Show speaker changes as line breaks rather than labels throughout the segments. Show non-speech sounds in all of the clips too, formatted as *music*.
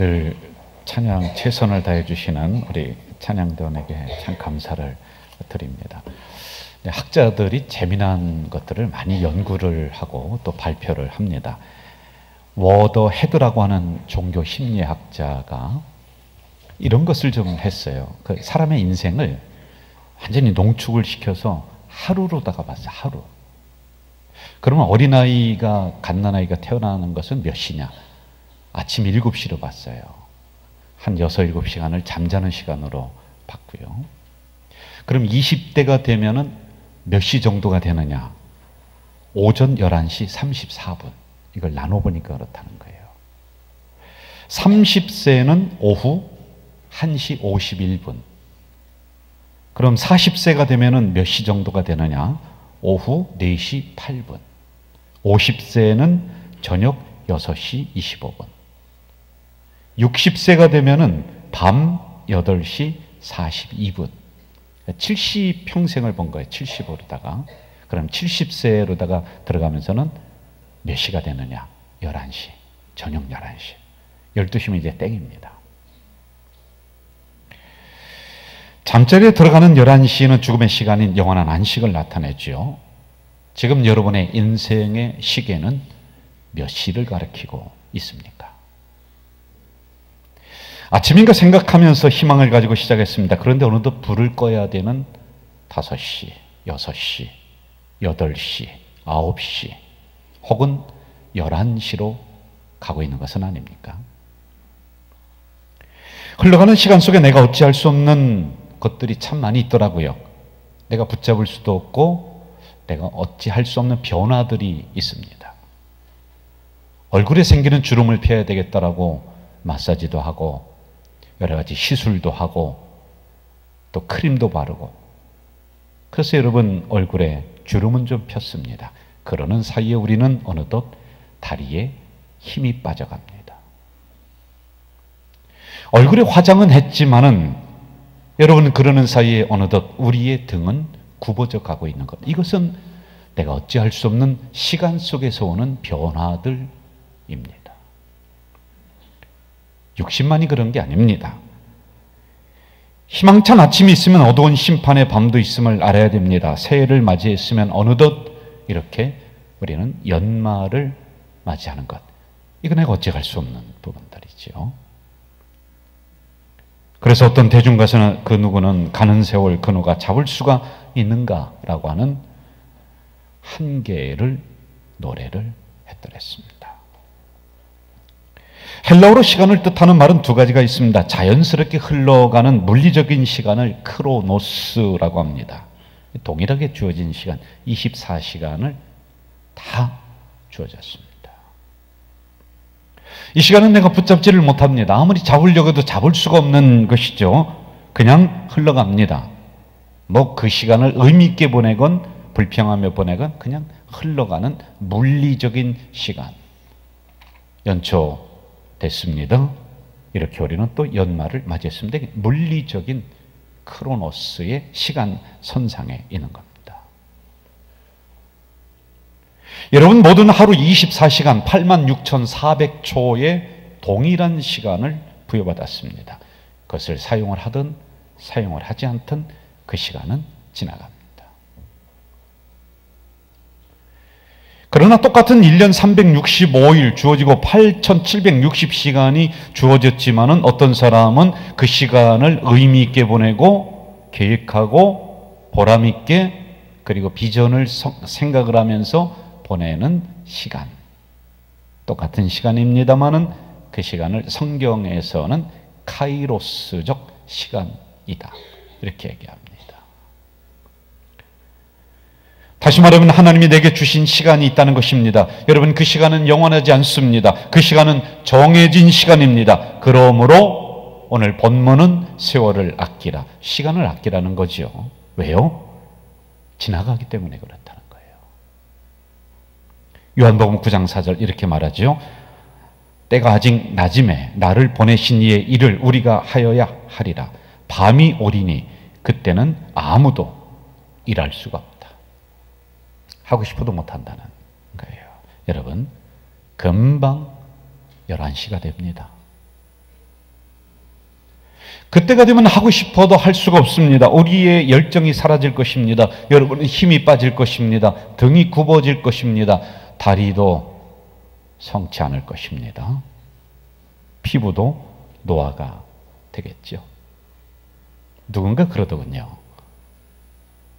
늘 찬양 최선을 다해 주시는 우리 찬양대원에게 참 감사를 드립니다. 네, 학자들이 재미난 것들을 많이 연구를 하고 또 발표를 합니다. 워더 헤드라고 하는 종교 심리학자가 이런 것을 좀 했어요. 그 사람의 인생을 완전히 농축을 시켜서 하루로다가 봤어요. 하루. 그러면 어린아이가, 갓난아이가 태어나는 것은 몇 시냐? 아침 7시로 봤어요. 한 6, 7시간을 잠자는 시간으로 봤고요. 그럼 20대가 되면은 몇 시 정도가 되느냐? 오전 11시 34분. 이걸 나눠보니까 그렇다는 거예요. 30세는 오후 1시 51분. 그럼 40세가 되면은 몇 시 정도가 되느냐? 오후 4시 8분. 50세는 저녁 6시 25분. 60세가 되면은 밤 8시 42분. 70 평생을 본 거예요. 70으로다가. 그럼 70세로다가 들어가면서는 몇 시가 되느냐? 11시. 저녁 11시. 12시면 이제 땡입니다. 잠자리에 들어가는 11시는 죽음의 시간인 영원한 안식을 나타내죠. 지금 여러분의 인생의 시계는 몇 시를 가리키고 있습니까? 아침인가 생각하면서 희망을 가지고 시작했습니다. 그런데 어느덧 불을 꺼야 되는 5시, 6시, 8시, 9시, 혹은 11시로 가고 있는 것은 아닙니까? 흘러가는 시간 속에 내가 어찌할 수 없는 것들이 참 많이 있더라고요. 내가 붙잡을 수도 없고 내가 어찌할 수 없는 변화들이 있습니다. 얼굴에 생기는 주름을 피해야 되겠다라고 마사지도 하고 여러 가지 시술도 하고 또 크림도 바르고 그래서 여러분 얼굴에 주름은 좀 폈습니다. 그러는 사이에 우리는 어느덧 다리에 힘이 빠져갑니다. 얼굴에 화장은 했지만은 여러분 그러는 사이에 어느덧 우리의 등은 굽어져 가고 있는 것. 이것은 내가 어찌할 수 없는 시간 속에서 오는 변화들입니다. 60만이 그런 게 아닙니다. 희망찬 아침이 있으면 어두운 심판의 밤도 있음을 알아야 됩니다. 새해를 맞이했으면 어느덧 이렇게 우리는 연말을 맞이하는 것. 이건 내가 어찌할 수 없는 부분들이죠. 그래서 어떤 대중가서는 그 누구는 가는 세월 그 누가 잡을 수가 있는가라고 하는 한계를 노래를 했더랬습니다. 헬라어로 시간을 뜻하는 말은 두 가지가 있습니다. 자연스럽게 흘러가는 물리적인 시간을 크로노스라고 합니다. 동일하게 주어진 시간 24시간을 다 주어졌습니다. 이 시간은 내가 붙잡지를 못합니다. 아무리 잡으려고 해도 잡을 수가 없는 것이죠. 그냥 흘러갑니다. 뭐 그 시간을 의미 있게 보내건 불평하며 보내건 그냥 흘러가는 물리적인 시간. 연초 됐습니다. 이렇게 우리는 또 연말을 맞이했습니다. 물리적인 크로노스의 시간 선상에 있는 겁니다. 여러분 모두는 하루 24시간 86,400초의 동일한 시간을 부여받았습니다. 그것을 사용을 하든 사용을 하지 않든 그 시간은 지나갑니다. 그러나 똑같은 1년 365일 주어지고 8,760시간이 주어졌지만은 어떤 사람은 그 시간을 의미 있게 보내고 계획하고 보람 있게 그리고 비전을 생각을 하면서 보내는 시간. 똑같은 시간입니다만은 그 시간을 성경에서는 카이로스적 시간이다. 이렇게 얘기합니다. 다시 말하면 하나님이 내게 주신 시간이 있다는 것입니다. 여러분 그 시간은 영원하지 않습니다. 그 시간은 정해진 시간입니다. 그러므로 오늘 본문은 세월을 아끼라. 시간을 아끼라는 거죠. 왜요? 지나가기 때문에 그렇다. 요한복음 9장 4절 이렇게 말하지요. 때가 아직 낮음에 나를 보내신 이의 일을 우리가 하여야 하리라. 밤이 오리니 그때는 아무도 일할 수가. 하고 싶어도 못한다는 거예요. 여러분, 금방 11시가 됩니다. 그때가 되면 하고 싶어도 할 수가 없습니다. 우리의 열정이 사라질 것입니다. 여러분의 힘이 빠질 것입니다. 등이 굽어질 것입니다. 다리도 성치 않을 것입니다. 피부도 노화가 되겠죠. 누군가 그러더군요.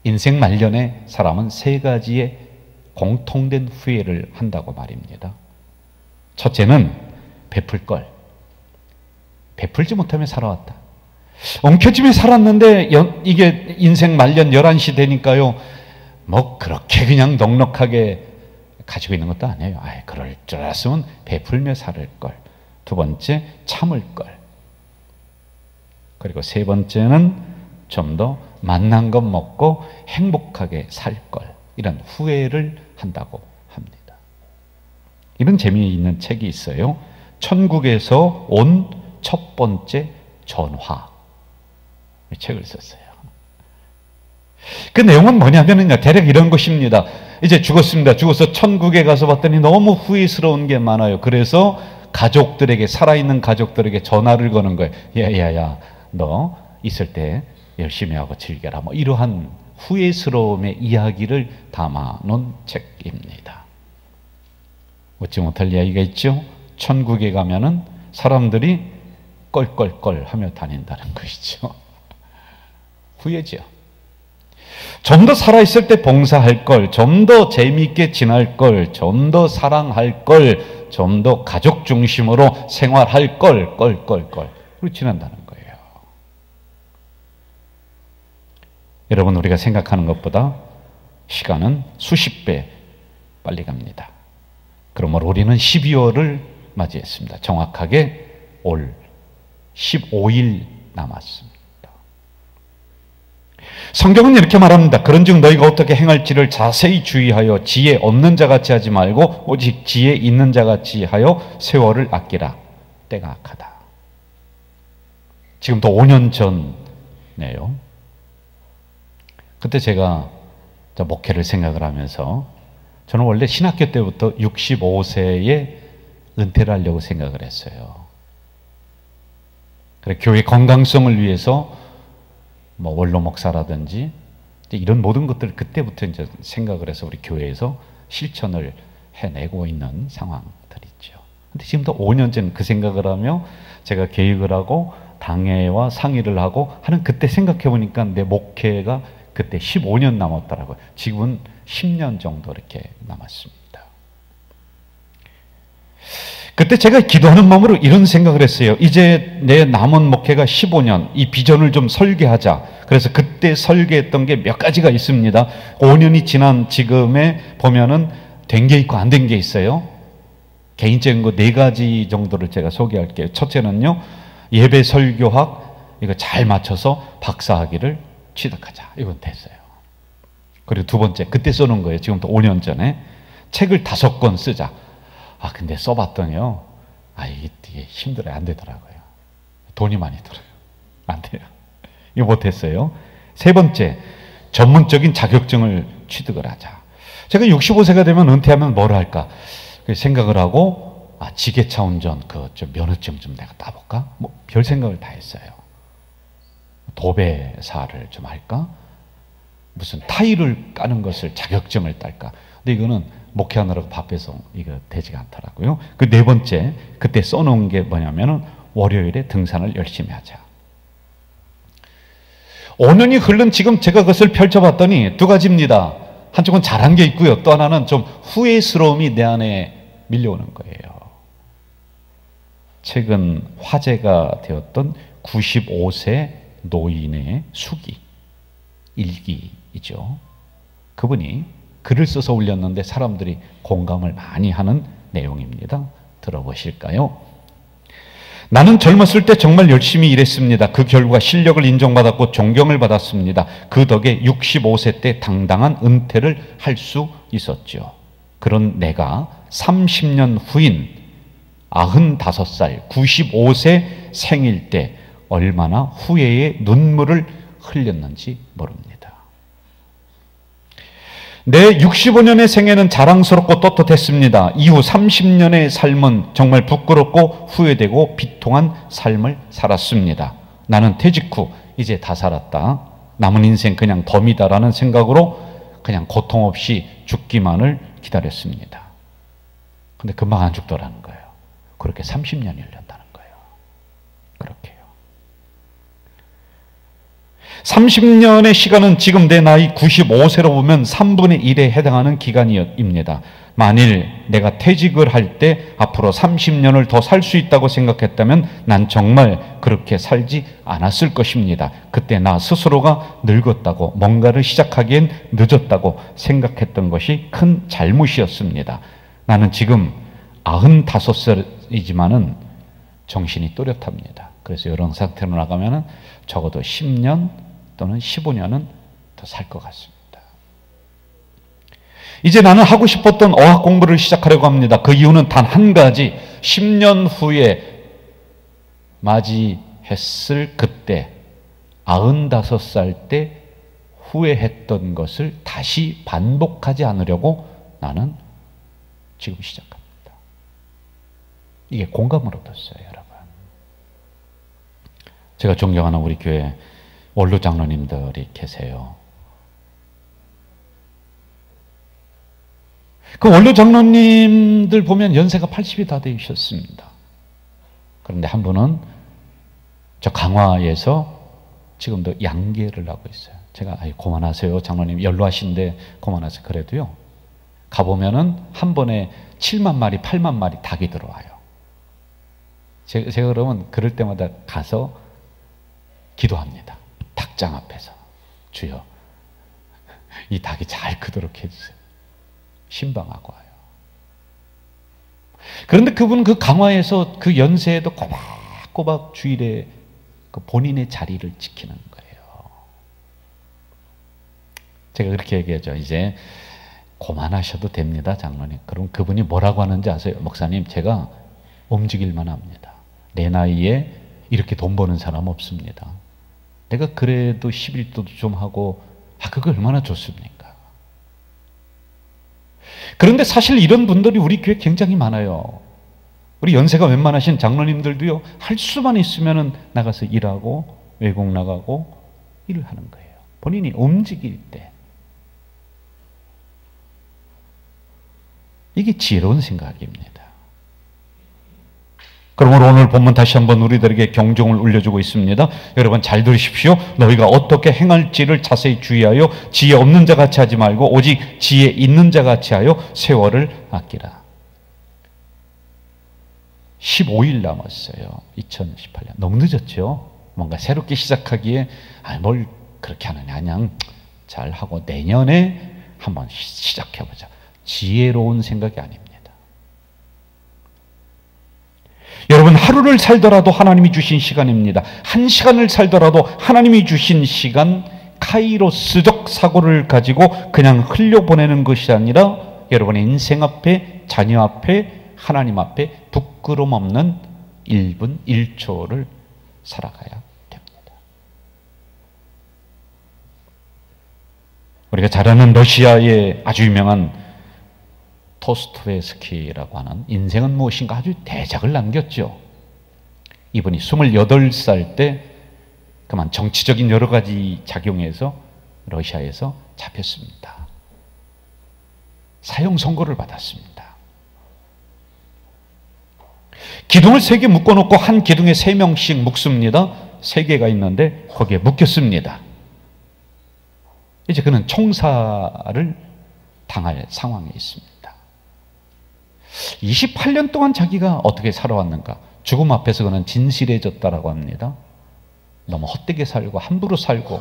인생 말년에 사람은 세 가지의 공통된 후회를 한다고 말입니다. 첫째는 베풀 걸. 베풀지 못하며 살아왔다. 엉켜짐에 살았는데 이게 인생 말년 11시 되니까요. 뭐 그렇게 그냥 넉넉하게 가지고 있는 것도 아니에요. 아, 그럴 줄 알았으면 베풀며 살을 걸. 두 번째 참을 걸. 그리고 세 번째는 좀더 만난 것 먹고 행복하게 살 걸. 이런 후회를 한다고 합니다. 이런 재미있는 책이 있어요. 천국에서 온 첫 번째 전화. 책을 썼어요. 그 내용은 뭐냐면요. 대략 이런 것입니다. 이제 죽었습니다. 죽어서 천국에 가서 봤더니 너무 후회스러운 게 많아요. 그래서 가족들에게, 살아있는 가족들에게 전화를 거는 거예요. 야, 야, 야, 너 있을 때 열심히 하고 즐겨라. 뭐 이러한 후회스러움의 이야기를 담아 놓은 책입니다. 웃지 못할 이야기가 있죠? 천국에 가면은 사람들이 껄껄껄 하며 다닌다는 *laughs* 것이죠. 후회죠. 좀 더 살아있을 때 봉사할 걸, 좀 더 재미있게 지날 걸, 좀 더 사랑할 걸, 좀 더 가족 중심으로 생활할 걸, 껄껄껄. 그리고 지난다는 거예요. 여러분, 우리가 생각하는 것보다 시간은 수십 배 빨리 갑니다. 그러므로 우리는 12월을 맞이했습니다. 정확하게 올 15일 남았습니다. 성경은 이렇게 말합니다. 그런즉 너희가 어떻게 행할지를 자세히 주의하여 지혜 없는 자같이 하지 말고 오직 지혜 있는 자같이 하여 세월을 아끼라. 때가 악하다. 지금도 5년 전네요. 그때 제가 목회를 생각을 하면서 저는 원래 신학교 때부터 65세에 은퇴를 하려고 생각을 했어요. 그래 교회 건강성을 위해서 뭐 원로 목사라든지 이런 모든 것들을 그때부터 이제 생각을 해서 우리 교회에서 실천을 해내고 있는 상황들이죠. 근데 지금도 5년 전그 생각을 하며 제가 계획을 하고 당회와 상의를 하고 하는 그때 생각해 보니까 내 목회가 그때 15년 남았더라고요. 지금은 10년 정도 이렇게 남았습니다. 그때 제가 기도하는 마음으로 이런 생각을 했어요. 이제 내 남은 목회가 15년, 이 비전을 좀 설계하자. 그래서 그때 설계했던 게 몇 가지가 있습니다. 5년이 지난 지금에 보면은 된 게 있고 안 된 게 있어요. 개인적인 거 네 가지 정도를 제가 소개할게요. 첫째는요, 예배 설교학, 이거 잘 맞춰서 박사학위를 취득하자. 이건 됐어요. 그리고 두 번째, 그때 써놓은 거예요. 지금부터 5년 전에. 책을 다섯 권 쓰자. 아, 근데 써봤더니요. 아, 이게, 이게 힘들어요. 안 되더라고요. 돈이 많이 들어요. 안 돼요. 이거 못했어요. 세 번째, 전문적인 자격증을 취득을 하자. 제가 65세가 되면 은퇴하면 뭘 할까? 생각을 하고, 아, 지게차 운전, 그, 좀 면허증 좀 내가 따볼까? 뭐, 별 생각을 다 했어요. 도배사를 좀 할까? 무슨 타일을 까는 것을 자격증을 딸까? 근데 이거는 목회하느라고 바빠서 이거 되지가 않더라고요. 그 네 번째, 그때 써놓은 게 뭐냐면은 월요일에 등산을 열심히 하자. 5년이 흐른 지금 제가 그것을 펼쳐봤더니 두 가지입니다. 한쪽은 잘한 게 있고요. 또 하나는 좀 후회스러움이 내 안에 밀려오는 거예요. 최근 화제가 되었던 95세 노인의 수기, 일기이죠. 그분이 글을 써서 올렸는데 사람들이 공감을 많이 하는 내용입니다. 들어보실까요? 나는 젊었을 때 정말 열심히 일했습니다. 그 결과 실력을 인정받았고 존경을 받았습니다. 그 덕에 65세 때 당당한 은퇴를 할 수 있었죠. 그런 내가 30년 후인 95살, 95세 생일 때 얼마나 후회의 눈물을 흘렸는지 모릅니다. 내 65년의 생애는 자랑스럽고 떳떳했습니다. 이후 30년의 삶은 정말 부끄럽고 후회되고 비통한 삶을 살았습니다. 나는 퇴직 후 이제 다 살았다. 남은 인생 그냥 덤이다라는 생각으로 그냥 고통 없이 죽기만을 기다렸습니다. 근데 금방 안 죽더라는 거예요. 그렇게 30년이 흘렸다는 거예요. 그렇게요. 30년의 시간은 지금 내 나이 95세로 보면 3분의 1에 해당하는 기간입니다. 만일 내가 퇴직을 할 때 앞으로 30년을 더 살 수 있다고 생각했다면 난 정말 그렇게 살지 않았을 것입니다. 그때 나 스스로가 늙었다고 뭔가를 시작하기엔 늦었다고 생각했던 것이 큰 잘못이었습니다. 나는 지금 95살이지만은 정신이 또렷합니다. 그래서 이런 상태로 나가면은 적어도 10년 또는 15년은 더 살 것 같습니다. 이제 나는 하고 싶었던 어학 공부를 시작하려고 합니다. 그 이유는 단 한 가지. 10년 후에 맞이했을 그때 95살 때 후회했던 것을 다시 반복하지 않으려고 나는 지금 시작합니다. 이게 공감을 얻었어요, 여러분. 제가 존경하는 우리 교회 원로 장로님들이 계세요. 그 원로 장로님들 보면 연세가 80이 다 되셨습니다. 그런데 한 분은 저 강화에서 지금도 양계를 하고 있어요. 제가 아이 고만하세요 장로님 연로하신데 고만하세요. 그래도요 가보면은 한 번에 7만 마리, 8만 마리 닭이 들어와요. 제가, 그러면 그럴 때마다 가서 기도합니다. 닭장 앞에서 주여 이 닭이 잘 크도록 해주세요. 신방하고 와요. 그런데 그분은 그 강화에서 그 연세에도 꼬박꼬박 주일에 그 본인의 자리를 지키는 거예요. 제가 그렇게 얘기하죠. 이제 고만하셔도 됩니다, 장로님. 그럼 그분이 뭐라고 하는지 아세요? 목사님, 제가 움직일만 합니다. 내 나이에 이렇게 돈 버는 사람 없습니다. 내가 그래도 11도도 좀 하고, 아, 그거 얼마나 좋습니까? 그런데 사실 이런 분들이 우리 교회 굉장히 많아요. 우리 연세가 웬만하신 장로님들도요, 할 수만 있으면 나가서 일하고, 외국 나가고, 일을 하는 거예요. 본인이 움직일 때. 이게 지혜로운 생각입니다. 그러므로 오늘 본문 다시 한번 우리들에게 경종을 울려주고 있습니다. 여러분 잘 들으십시오. 너희가 어떻게 행할지를 자세히 주의하여 지혜 없는 자 같이 하지 말고 오직 지혜 있는 자 같이 하여 세월을 아끼라. 15일 남았어요. 2018년. 너무 늦었죠? 뭔가 새롭게 시작하기에 아, 뭘 그렇게 하느냐. 그냥 잘 하고 내년에 한번 시작해보자. 지혜로운 생각이 아닙니다. 여러분 하루를 살더라도 하나님이 주신 시간입니다. 한 시간을 살더라도 하나님이 주신 시간 카이로스적 사고를 가지고 그냥 흘려보내는 것이 아니라 여러분의 인생 앞에 자녀 앞에 하나님 앞에 부끄럼 없는 1분 1초를 살아가야 됩니다. 우리가 잘 아는 러시아의 아주 유명한 토스토에스키라고 하는 인생은 무엇인가 아주 대작을 남겼죠. 이분이 28살 때 그만 정치적인 여러 가지 작용에서 러시아에서 잡혔습니다. 사형 선고를 받았습니다. 기둥을 세 개 묶어놓고 한 기둥에 세 명씩 묶습니다. 세 개가 있는데 거기에 묶였습니다. 이제 그는 총사를 당할 상황에 있습니다. 28년 동안 자기가 어떻게 살아왔는가? 죽음 앞에서 그는 진실해졌다라고 합니다. 너무 헛되게 살고 함부로 살고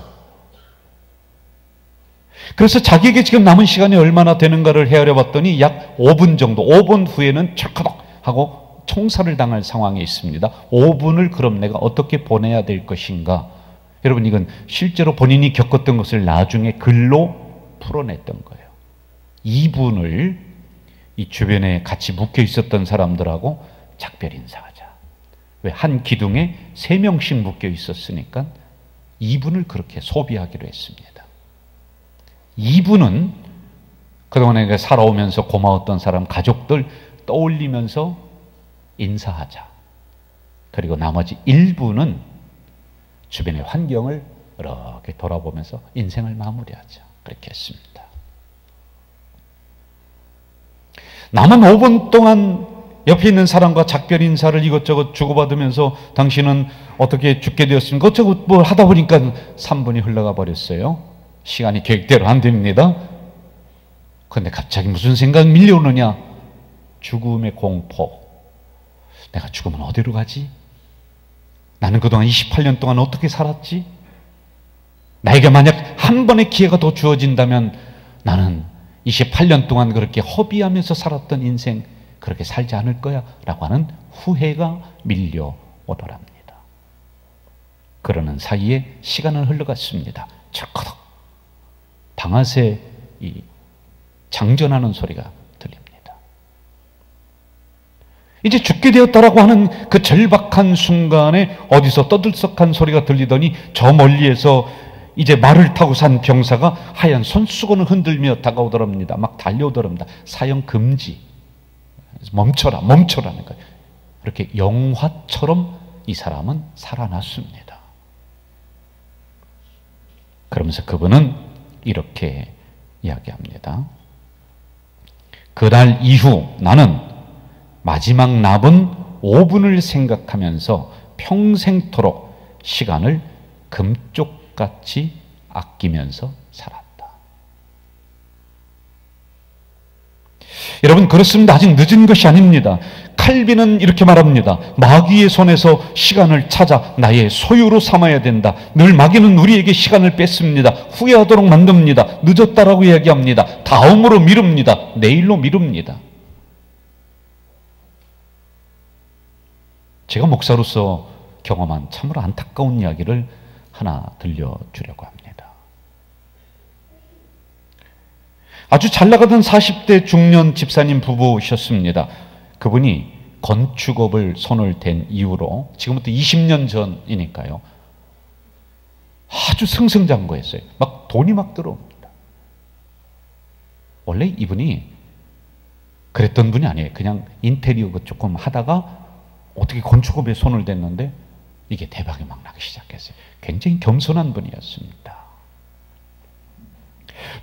그래서 자기에게 지금 남은 시간이 얼마나 되는가를 헤아려 봤더니 약 5분 정도, 5분 후에는 철커덕 하고 총살을 당할 상황에 있습니다. 5분을 그럼 내가 어떻게 보내야 될 것인가? 여러분 이건 실제로 본인이 겪었던 것을 나중에 글로 풀어냈던 거예요. 2분을 이 주변에 같이 묶여 있었던 사람들하고 작별 인사하자. 왜? 한 기둥에 세 명씩 묶여 있었으니까 이분을 그렇게 소비하기로 했습니다. 이분은 그동안에 살아오면서 고마웠던 사람, 가족들 떠올리면서 인사하자. 그리고 나머지 일부는 주변의 환경을 이렇게 돌아보면서 인생을 마무리하자. 그렇게 했습니다. 남은 5분 동안 옆에 있는 사람과 작별 인사를 이것저것 주고받으면서 당신은 어떻게 죽게 되었습니까? 어쩌고 뭐 하다 보니까 3분이 흘러가 버렸어요. 시간이 계획대로 안 됩니다. 그런데 갑자기 무슨 생각 밀려오느냐? 죽음의 공포. 내가 죽으면 어디로 가지? 나는 그동안 28년 동안 어떻게 살았지? 나에게 만약 한 번의 기회가 더 주어진다면 나는 28년 동안 그렇게 허비하면서 살았던 인생 그렇게 살지 않을 거야 라고 하는 후회가 밀려오더랍니다. 그러는 사이에 시간은 흘러갔습니다. 철커덕 방아쇠 이 장전하는 소리가 들립니다. 이제 죽게 되었다라고 하는 그 절박한 순간에 어디서 떠들썩한 소리가 들리더니 저 멀리에서 이제 말을 타고 산 병사가 하얀 손수건을 흔들며 다가오더랍니다. 막 달려오더랍니다. 사형 금지. 멈춰라, 멈춰라는 거예요. 이렇게 영화처럼 이 사람은 살아났습니다. 그러면서 그분은 이렇게 이야기합니다. 그날 이후 나는 마지막 남은 5분을 생각하면서 평생토록 시간을 금쪽 같이 아끼면서 살았다. 여러분 그렇습니다. 아직 늦은 것이 아닙니다. 칼빈은 이렇게 말합니다. 마귀의 손에서 시간을 찾아 나의 소유로 삼아야 된다. 늘 마귀는 우리에게 시간을 뺏습니다. 후회하도록 만듭니다. 늦었다라고 이야기합니다. 다음으로 미룹니다. 내일로 미룹니다. 제가 목사로서 경험한 참으로 안타까운 이야기를 하나 들려주려고 합니다. 아주 잘 나가던 40대 중년 집사님 부부셨습니다. 그분이 건축업을 손을 댄 이후로 지금부터 20년 전이니까요. 아주 승승장구했어요. 막 돈이 막 들어옵니다. 원래 이분이 그랬던 분이 아니에요. 그냥 인테리어 조금 하다가 어떻게 건축업에 손을 댔는데 이게 대박이 막 나기 시작했어요. 굉장히 겸손한 분이었습니다.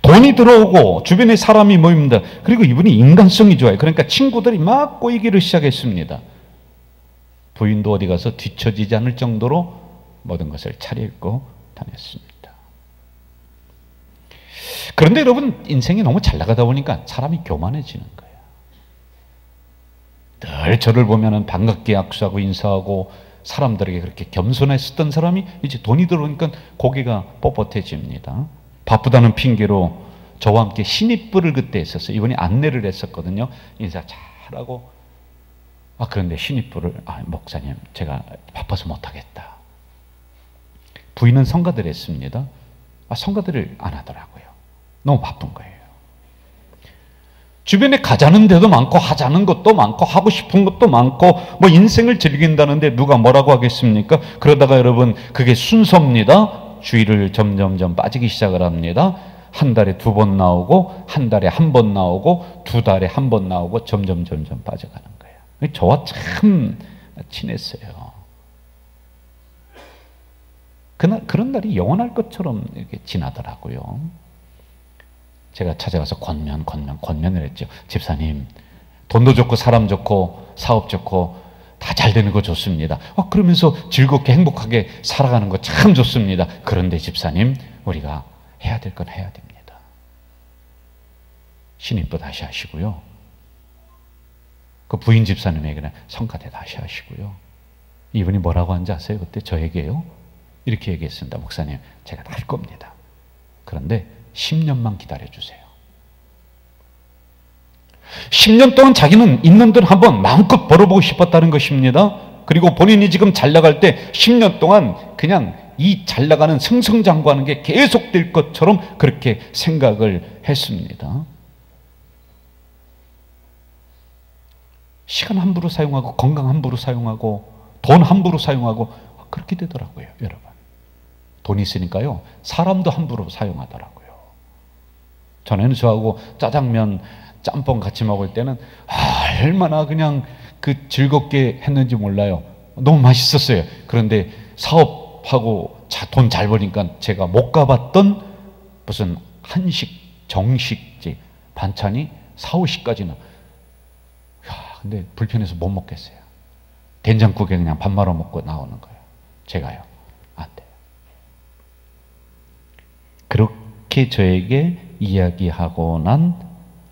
돈이 들어오고 주변에 사람이 모입니다. 그리고 이분이 인간성이 좋아요. 그러니까 친구들이 막 꼬이기를 시작했습니다. 부인도 어디 가서 뒤처지지 않을 정도로 모든 것을 차려입고 다녔습니다. 그런데 여러분 인생이 너무 잘 나가다 보니까 사람이 교만해지는 거예요. 늘 저를 보면은 반갑게 악수하고 인사하고 사람들에게 그렇게 겸손했었던 사람이 이제 돈이 들어오니까 고개가 뻣뻣해집니다. 바쁘다는 핑계로 저와 함께 신입부를 그때 했었어요. 이번에 안내를 했었거든요. 인사 잘하고 아 그런데 신입부를 아 목사님 제가 바빠서 못하겠다. 부인은 성가들 했습니다. 아 성가들을 안 하더라고요. 너무 바쁜 거예요. 주변에 가자는 데도 많고 하자는 것도 많고 하고 싶은 것도 많고 뭐 인생을 즐긴다는데 누가 뭐라고 하겠습니까? 그러다가 여러분 그게 순서입니다. 주의를 점점점 빠지기 시작을 합니다. 한 달에 두 번 나오고 한 달에 한 번 나오고 두 달에 한 번 나오고 점점 점점 빠져가는 거예요. 저와 참 친했어요. 그날 그런 날이 영원할 것처럼 이렇게 지나더라고요. 제가 찾아가서 권면 권면 권면을 했죠. 집사님 돈도 좋고 사람 좋고 사업 좋고 다 잘 되는 거 좋습니다. 어, 그러면서 즐겁게 행복하게 살아가는 거 참 좋습니다. 그런데 집사님, 우리가 해야 될 건 해야 됩니다. 신입도 다시 하시고요. 그 부인 집사님에게는 성가대 다시 하시고요. 이분이 뭐라고 한지 아세요? 그때 저에게요. 이렇게 얘기했습니다. 목사님, 제가 다할 겁니다. 그런데 10년만 기다려주세요. 10년 동안 자기는 있는 돈 한번 마음껏 벌어보고 싶었다는 것입니다. 그리고 본인이 지금 잘 나갈 때 10년 동안 그냥 이 잘 나가는 승승장구하는 게 계속될 것처럼 그렇게 생각을 했습니다. 시간 함부로 사용하고 건강 함부로 사용하고 돈 함부로 사용하고 그렇게 되더라고요, 여러분. 돈 있으니까요. 사람도 함부로 사용하더라고요. 전에는 저하고 짜장면 짬뽕 같이 먹을 때는 얼마나 그냥 그 즐겁게 했는지 몰라요. 너무 맛있었어요. 그런데 사업하고 돈 잘 버니까 제가 못 가봤던 무슨 한식, 정식집 반찬이 4, 50까지는 야, 근데 불편해서 못 먹겠어요. 된장국에 그냥 밥 말아 먹고 나오는 거예요. 제가요. 안 돼요. 그렇게 저에게 이야기하고 난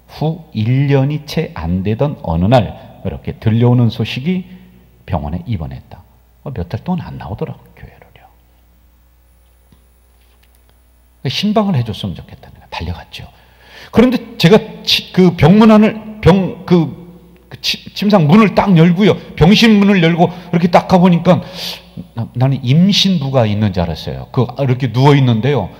후 1년이 채 안 되던 어느 날 이렇게 들려오는 소식이 병원에 입원했다. 어, 몇달 동안 안 나오더라고 교회를요. 신방을 해줬으면 좋겠다는 거 달려갔죠. 그런데 제가 그 병문안을 병그 그 침상 문을 딱 열고요. 병실 문을 열고 이렇게 딱 가보니까 나는 임신부가 있는 줄 알았어요. 그 이렇게 누워 있는데요.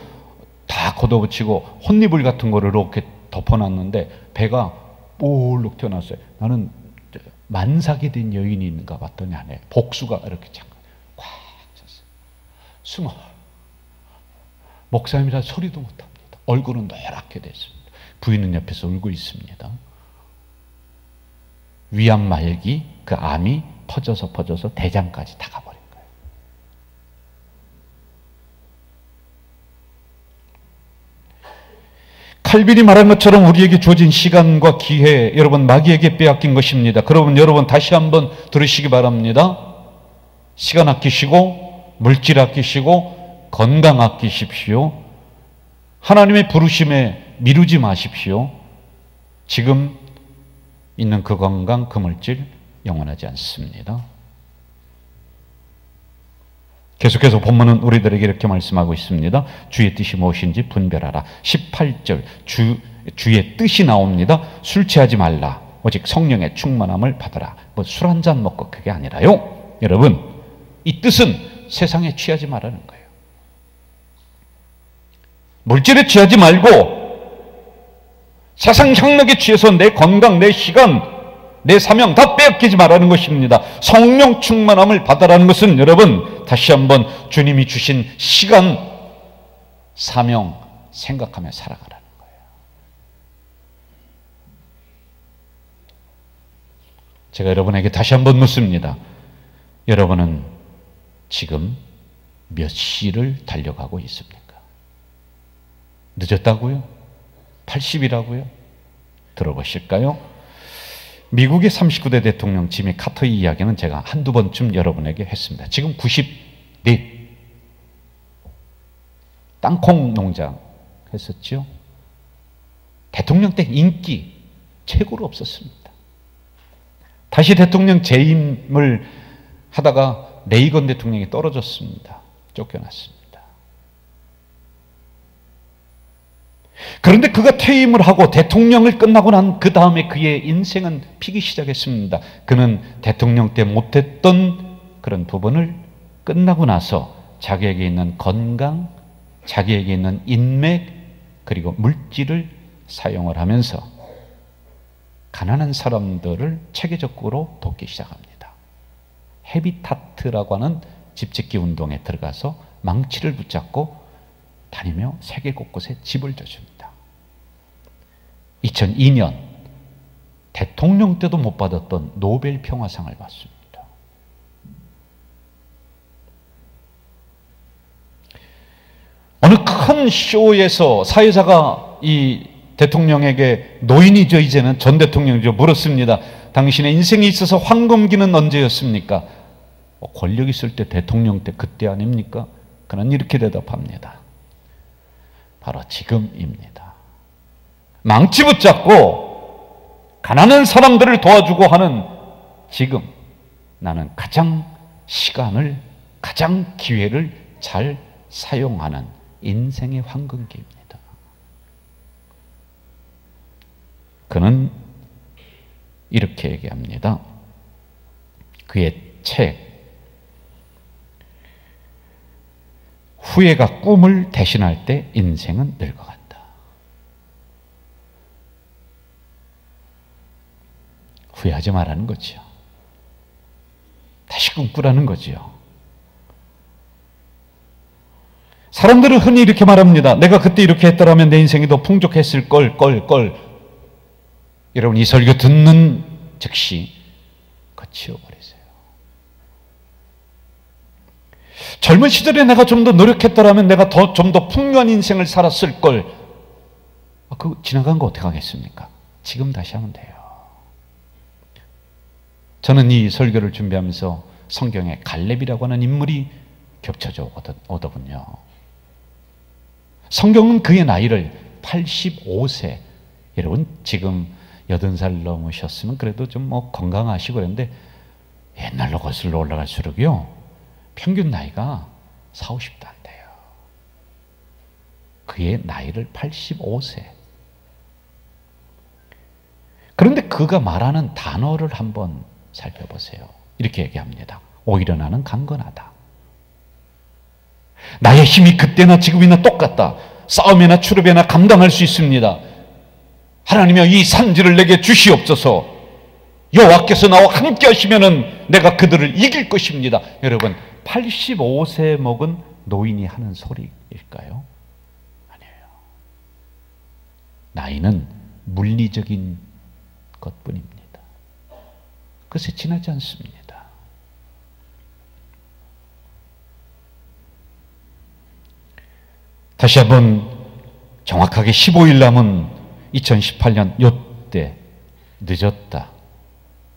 다 걷어붙이고 혼니불 같은 거를 이렇게 덮어놨는데 배가 볼록 튀어나왔어요. 나는 만삭이 된 여인이 있는가 봤더니 안에 복수가 이렇게 꽉 찼어요. 숨어. 목사님이라 소리도 못합니다. 얼굴은 노랗게 됐습니다. 부인은 옆에서 울고 있습니다. 위암 말기 그 암이 퍼져서 퍼져서 대장까지 다가버린 거예요. 칼빈이 말한 것처럼 우리에게 주어진 시간과 기회 여러분 마귀에게 빼앗긴 것입니다. 그러면 여러분 다시 한번 들으시기 바랍니다. 시간 아끼시고 물질 아끼시고 건강 아끼십시오. 하나님의 부르심에 미루지 마십시오. 지금 있는 그 건강, 그 물질 영원하지 않습니다. 계속해서 본문은 우리들에게 이렇게 말씀하고 있습니다. 주의 뜻이 무엇인지 분별하라. 18절 주, 주의 뜻이 나옵니다. 술 취하지 말라. 오직 성령의 충만함을 받아라. 뭐 술 한 잔 먹고 그게 아니라요. 여러분 이 뜻은 세상에 취하지 말라는 거예요. 물질에 취하지 말고 세상 향락에 취해서 내 건강, 내 시간, 내 사명 다 빼앗기지 말라는 것입니다. 성령 충만함을 받아라는 것은 여러분 다시 한번 주님이 주신 시간, 사명 생각하며 살아가라는 거예요. 제가 여러분에게 다시 한번 묻습니다. 여러분은 지금 몇 시를 달려가고 있습니까? 늦었다고요? 80이라고요? 들어보실까요? 미국의 39대 대통령 지미 카터의 이야기는 제가 한두 번쯤 여러분에게 했습니다. 지금 94 땅콩 농장 했었죠. 대통령 때 인기 최고로 없었습니다. 다시 대통령 재임을 하다가 레이건 대통령이 떨어졌습니다. 쫓겨났습니다. 그런데 그가 퇴임을 하고 대통령을 끝나고 난 그 다음에 그의 인생은 피기 시작했습니다. 그는 대통령 때 못했던 그런 부분을 끝나고 나서 자기에게 있는 건강, 자기에게 있는 인맥, 그리고 물질을 사용을 하면서 가난한 사람들을 체계적으로 돕기 시작합니다. 헤비타트라고 하는 집짓기 운동에 들어가서 망치를 붙잡고 다니며 세계 곳곳에 집을 져줍니다. 2002년 대통령 때도 못 받았던 노벨 평화상을 받습니다. 어느 큰 쇼에서 사회자가 이 대통령에게 노인이죠 이제는 전 대통령이죠 물었습니다. 당신의 인생에 있어서 황금기는 언제였습니까? 어, 권력 있을 때 대통령 때 그때 아닙니까? 그는 이렇게 대답합니다. 바로 지금입니다. 망치 붙잡고 가난한 사람들을 도와주고 하는 지금 나는 가장 시간을 가장 기회를 잘 사용하는 인생의 황금기입니다. 그는 이렇게 얘기합니다. 그의 책 후회가 꿈을 대신할 때 인생은 늙어간다. 후회하지 말라는 거죠. 다시 꿈꾸라는 거지요. 사람들은 흔히 이렇게 말합니다. 내가 그때 이렇게 했더라면 내 인생이 더 풍족했을 걸, 걸, 걸. 여러분, 이 설교 듣는 즉시 거치워버리세요. 젊은 시절에 내가 좀 더 노력했더라면 내가 더좀더 풍요한 인생을 살았을 걸. 아, 그 지나간 거 어떻게 하겠습니까? 지금 다시 하면 돼요. 저는 이 설교를 준비하면서 성경에 갈렙이라고 하는 인물이 겹쳐져 오더군요. 성경은 그의 나이를 85세, 여러분 지금 80살 넘으셨으면 그래도 좀 뭐 건강하시고 그랬는데 옛날로 거슬러 올라갈수록요, 평균 나이가 4, 50도 안 돼요. 그의 나이를 85세. 그런데 그가 말하는 단어를 한번 살펴보세요. 이렇게 얘기합니다. 오히려 나는 강건하다. 나의 힘이 그때나 지금이나 똑같다. 싸움이나 추룹이나 감당할 수 있습니다. 하나님여 이 산지를 내게 주시옵소서. 여호와께서 나와 함께 하시면은 내가 그들을 이길 것입니다. 여러분 85세 먹은 노인이 하는 소리일까요? 아니에요. 나이는 물리적인 것뿐입니다. 그것에 지나지 않습니다. 다시 한번 정확하게 15일 남은 2018년 요때 늦었다.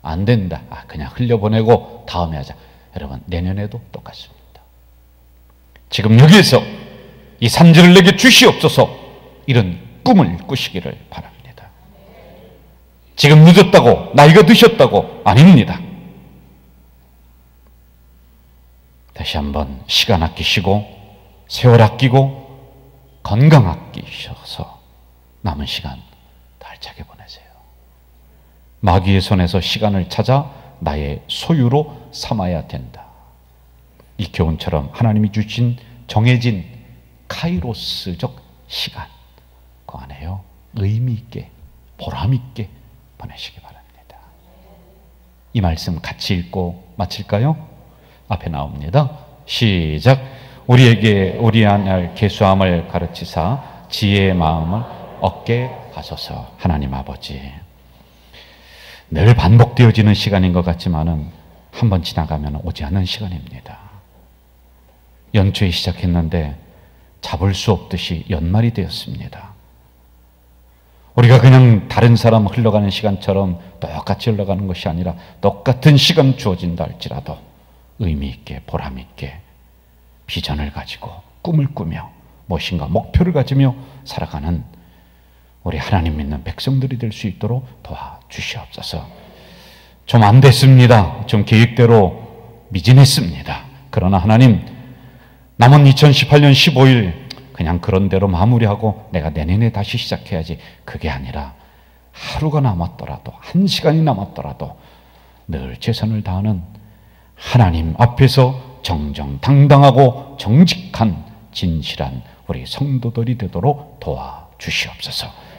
안 된다. 아, 그냥 흘려보내고 다음에 하자. 여러분, 내년에도 똑같습니다. 지금 여기에서 이 산지를 내게 주시옵소서 이런 꿈을 꾸시기를 바랍니다. 지금 늦었다고, 나이가 드셨다고, 아닙니다. 다시 한번 시간 아끼시고, 세월 아끼고, 건강 아끼셔서 남은 시간 달차게 보내세요. 마귀의 손에서 시간을 찾아 나의 소유로 삼아야 된다. 이 교훈처럼 하나님이 주신 정해진 카이로스적 시간 그 안에요. 의미 있게 보람 있게 보내시기 바랍니다. 이 말씀 같이 읽고 마칠까요? 앞에 나옵니다. 시작. 우리에게 우리 안에 개수함을 가르치사 지혜의 마음을 얻게 하소서. 하나님 아버지. 늘 반복되어지는 시간인 것 같지만은 한 번 지나가면 오지 않는 시간입니다. 연초에 시작했는데 잡을 수 없듯이 연말이 되었습니다. 우리가 그냥 다른 사람 흘러가는 시간처럼 똑같이 흘러가는 것이 아니라 똑같은 시간 주어진다 할지라도 의미 있게 보람 있게 비전을 가지고 꿈을 꾸며 무엇인가 목표를 가지며 살아가는 우리 하나님 믿는 백성들이 될 수 있도록 도와주시옵소서. 좀 안 됐습니다. 좀 계획대로 미진했습니다. 그러나 하나님, 남은 2018년 15일 그냥 그런 대로 마무리하고 내가 내년에 다시 시작해야지. 그게 아니라 하루가 남았더라도, 한 시간이 남았더라도 늘 최선을 다하는 하나님 앞에서 정정당당하고 정직한 진실한 우리 성도들이 되도록 도와주시옵소서.